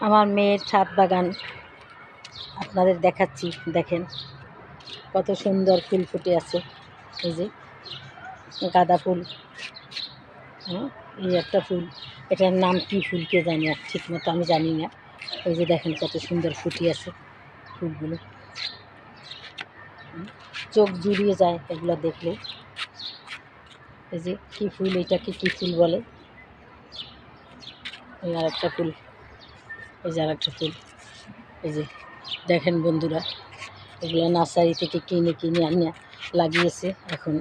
আমার মেয়ের ছাদ বাগান। আপনাদের দেখাচ্ছি, দেখেন। কত সুন্দর ফুল ফুটে আছে। এই যে, গাঁদা ফুল। হ্যাঁ এই একটা ফুল। এটার নাম কি ফুল কে জানি আর ঠিক মতো আমি জানি না। ওই যে দেখেন কত সুন্দর ফুটে আছে ফুলগুলো। চোখ জুড়িয়ে যায় এগুলো দেখলে। এই যে, কী ফুল এটাকে কী ফুল বলে? এই আর একটা ফুল। এই যে আর একটা ফুল। এই যে দেখেন বন্ধুরা, এগুলো নার্সারি থেকে কিনে কিনে আনিয়ে লাগিয়েছে। এখন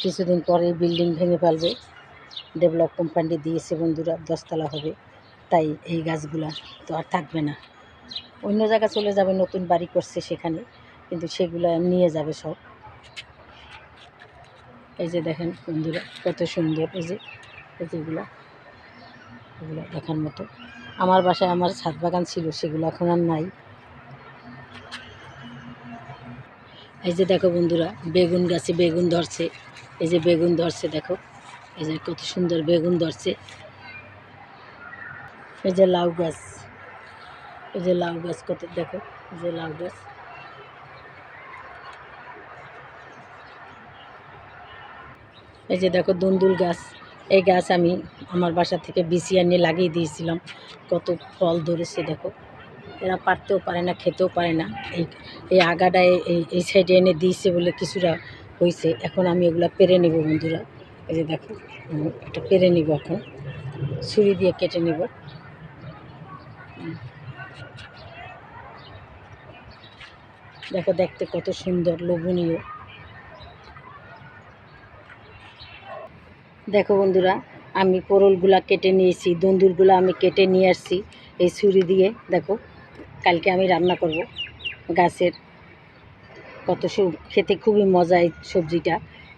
কিছুদিন পরে বিল্ডিং ভেঙে ফেলবে। ডেভেলপ কোম্পানি দিয়েছে বন্ধুরা, দশতলা হবে। তাই এই গাছগুলা তো আর থাকবে না। অন্য জায়গা চলে যাবে, নতুন বাড়ি করছে সেখানে, কিন্তু সেগুলো নিয়ে যাবে সব। এই যে দেখেন বন্ধুরা, কত সুন্দর। এই যে, এই যেগুলো এগুলো দেখার মতো। আমার বাসায় আমার ছাদ বাগান ছিল, সেগুলো এখন আর নাই। এই যে দেখো বন্ধুরা, বেগুন গাছে বেগুন ধরছে। এই যে বেগুন ধরছে, দেখো। এই যে কত সুন্দর বেগুন ধরছে। এই যে লাউ গাছ। এই যে লাউ গাছ কত, দেখো। এই যে লাউ গাছ। এই যে দেখো দুন্দুল গাছ। এই গাছ আমি আমার বাসা থেকে বিচি আনিয়ে লাগিয়ে দিয়েছিলাম। কত ফল ধরেছে দেখো। এরা পারতেও পারে না, খেতেও পারে না। এই এই আগাটায় এই এই সাইডে এনে দিয়েছে বলে কিছুটা হয়েছে। এখন আমি এগুলো পেরে নেব বন্ধুরা। এই যে দেখো এটা পেরে নিব এখন। ছুরি দিয়ে কেটে নেব। দেখো দেখতে কত সুন্দর, লোভনীয়। দেখো বন্ধুরা, আমি পোরলগুলা কেটে নিয়েছি, দন্দুরগুলো আমি কেটে নিয়ে আসছি এই ছুরি দিয়ে। দেখো, কালকে আমি রান্না করব গাছের। কত খেতে খুবই মজা এই সবজিটা,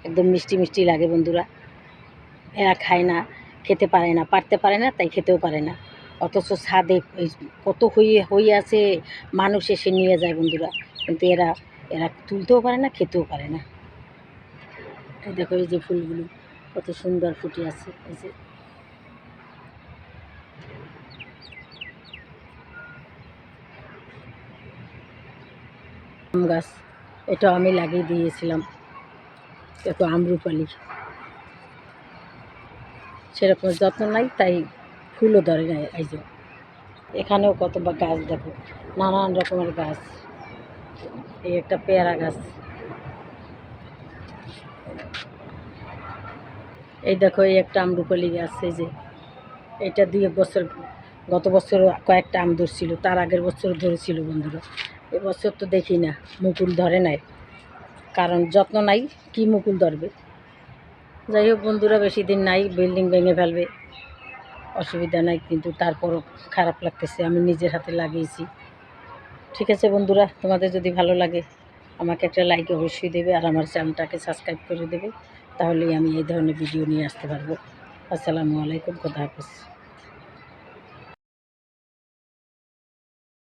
একদম মিষ্টি মিষ্টি লাগে বন্ধুরা। এরা খায় না, খেতে পারে না, পারতে পারে না, তাই খেতেও পারে না। অথচ স্বাদে কত হয়ে হয়ে আছে, মানুষ এসে নিয়ে যায় বন্ধুরা। কিন্তু এরা এরা তুলতেও পারে না, খেতেও পারে না। দেখো এই যে ফুলগুলো। কত সুন্দর ফুটে আছে, এই যে। আম গাছ, এটা আমি লাগিয়ে দিয়েছিলাম এত আমরুপালি। সেরকম যত্ন নাই, তাই ফুলও ধরে নাই, এই যে। এখানেও কত বা গাছ দেখো, নানান রকমের গাছ, এই একটা পেয়ারা গাছ। এই দেখো, এই একটা আমরুপালি গাছ এই যে। এটা দুই বছর, গত বছর কয়েকটা আম ধরছিল, তার আগের বছর ধরেছিল বন্ধুরা। এবছর তো দেখি না, মুকুল ধরে নাই। কারণ যত্ন নাই, কি মুকুল ধরবে? যাই হোক বন্ধুরা, বেশি দিন নাই, বিল্ডিং ভেঙে ফেলবে, অসুবিধা নাই, কিন্তু তারপরও খারাপ লাগতেছে, আমি নিজের হাতে লাগিয়েছি। ঠিক আছে বন্ধুরা, তোমাদের যদি ভালো লাগে, আমাকে একটা লাইক অবশ্যই দেবে, আর আমার চ্যানেলটাকে সাবস্ক্রাইব করে দেবে। তাহলেই আমি এই ধরনের ভিডিও নিয়ে আসতে পারব। আসসালামু আলাইকুম খোদা হাফিজ।